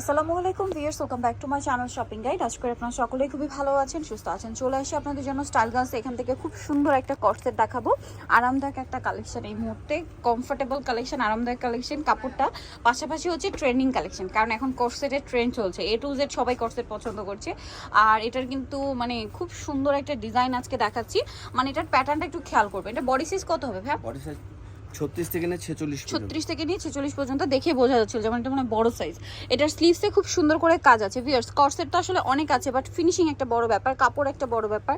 আসসালামু আলাইকুম viewers welcome back to my channel shopping guide আজ করে আপনারা সকলেই খুবই ভালো আছেন, সুস্থ আছেন। চলে আসি আপনাদের জন্য স্টাইল গার্লস এখান থেকে খুব সুন্দর একটা কটসেট দেখাবো। আরামদায়ক একটা কালেকশন এই মুহূর্তে কমফোর্টেবল কালেকশন আরামদায়ক কালেকশন কাপড়টা। পাশাপাশি হচ্ছে ট্রেন্ডিং কালেকশন কারণ এখন কটসেটের ট্রেন্ড চলছে। এ টু জেড সবাই কটসেট পছন্দ করছে। আর এটার কিন্তু মানে খুব সুন্দর একটা ডিজাইন আজকে দেখাচ্ছি। মানে এটার প্যাটার্নটা একটু খেয়াল করবে এটা বডি সাইজ কত হবে ভাই বডি সাইজ ছত্রিশ থেকে নিয়ে ছেচল্লিশ ছত্রিশ থেকে নিয়ে ছেচল্লিশ পর্যন্ত দেখে বোঝা যাচ্ছিল যেমন এটা মানে বড় সাইজ এটার স্লিভসে খুব সুন্দর করে কাজ আছে ভিয়ার্স কর্সেট তো আসলে অনেক আছে বাট ফিনিশিং একটা বড় ব্যাপার কাপড় একটা বড় ব্যাপার।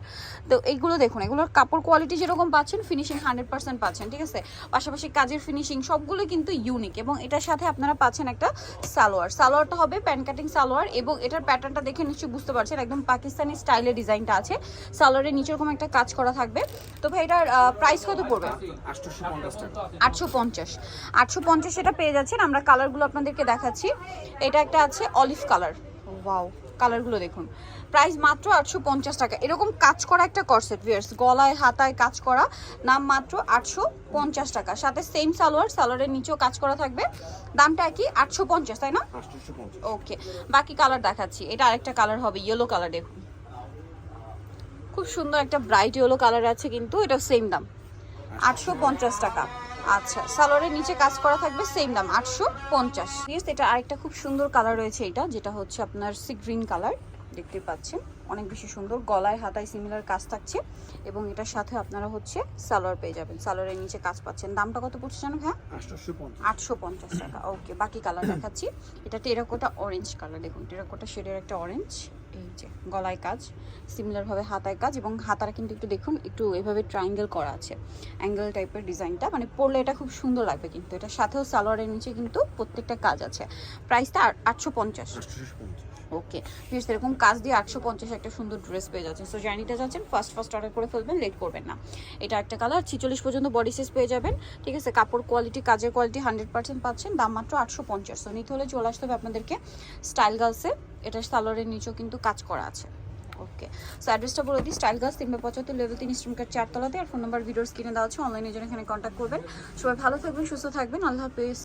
তো এইগুলো দেখুন এগুলোর কাপড় কোয়ালিটি যেরকম পাচ্ছেন ফিনিশিং হান্ড্রেড পার্সেন্ট পাচ্ছেন ঠিক আছে? পাশাপাশি কাজের ফিনিশিং সবগুলো কিন্তু ইউনিক এবং এটার সাথে আপনারা পাচ্ছেন একটা সালোয়ার। সালোয়ারটা হবে প্যান কাটিং সালোয়ার এবং এটার প্যাটার্নটা দেখে নিশ্চয়ই বুঝতে পারছেন একদম পাকিস্তানি স্টাইলের ডিজাইনটা আছে। সালোয়ারের নিচে এরকম একটা কাজ করা থাকবে। তো ভাই এটার প্রাইস কত পড়বে? আটশোশো পঞ্চাশ টাকা। আটশো পঞ্চাশ। আটশো পঞ্চাশ এটা পেয়ে যাচ্ছেন আমরা কালারগুলো আপনাদেরকে দেখাচ্ছি। এটা একটা আছে অলিভ কালার। ওয়াও কালারগুলো দেখুন। প্রাইস মাত্র আটশো পঞ্চাশ টাকা। এরকম কাজ করা একটা করসেট ভিয়ার্স গলায় হাতায় কাজ করা নাম মাত্র আটশো পঞ্চাশ টাকা। সাথে সেম সালোয়ার সালোয়ারের নিচেও কাজ করা থাকবে। দামটা কি? আটশো পঞ্চাশ তাই না? ওকে বাকি কালার দেখাচ্ছি। এটা আরেকটা কালার হবে ইয়েলো কালার দেখুন। খুব সুন্দর একটা ব্রাইট ইয়েলো কালার আছে কিন্তু এটা সেম দাম। আটশো পঞ্চাশ টাকা। আচ্ছা সালোয়ারের নিচে কাজ করা থাকবে সেম দাম, আটশো পঞ্চাশ। এটা আরেকটা খুব সুন্দর কালার রয়েছে এটা, যেটা হচ্ছে আপনার সি গ্রিন কালার দেখতে পাচ্ছেন। অনেক বেশি সুন্দর গলায় হাতায় সিমিলার কাজ থাকছে এবং এটার সাথে আপনারা হচ্ছে সালোয়ার পেয়ে যাবেন। সালোয়ারের নিচে কাজ পাচ্ছেন। দামটা কত পড়ছে জানো হ্যাঁ আটশো পঞ্চাশ টাকা। ওকে বাকি কালার দেখাচ্ছি। এটা টেরাকোটা অরেঞ্জ কালার দেখুন টেরাকোটা শেডের একটা অরেঞ্জ এই যে গলায় কাজ সিমিলারভাবে হাতায় কাজ এবং হাতারা কিন্তু একটু দেখুন একটু এভাবে ট্রায়াঙ্গেল করা আছে। অ্যাঙ্গেল টাইপের ডিজাইনটা মানে পরলে এটা খুব সুন্দর লাগবে কিন্তু। এটার সাথেও সালোয়ারের নিচে কিন্তু প্রত্যেকটা কাজ আছে। প্রাইসটা আটশো পঞ্চাশ ওকে। প্লিজ এরকম কাজ দিয়ে আটশো পঞ্চাশ একটা সুন্দর ড্রেস পেয়ে যাচ্ছে সো জার্নিটা যাচ্ছেন ফার্স্ট ফার্স্ট অর্ডার করে ফেলবেন লেট করবেন না। এটা একটা কালার ছিচল্লিশ পর্যন্ত বডি সাইজ পেয়ে যাবেন, ঠিক আছে? কাপড় কোয়ালিটি কাজের কোয়ালিটি হান্ড্রেড পার্সেন্ট পাচ্ছেন, দাম মাত্র আটশো পঞ্চাশ। সো নিতে হলে চলে আসতে হবে আপনাদেরকে স্টাইল গার্লসে এটা সালোয়ারের নিচেও কিন্তু কাজ করা আছে। ওকে। সো অ্যাড্রেসটা বলে দিই স্টাইল গার্লস তিনশো পঁচাত্তর লেভেল তিন স্ট্রিম কার্ড চারতলাতে। আর ফোন নাম্বার ভিডিওস কিনে দেওয়া আছে অনলাইনে জন্য এখানে কন্ট্যাক্ট করবেন। সবাই ভালো থাকবেন, সুস্থ থাকবেন। আল্লাহ হাফেজ।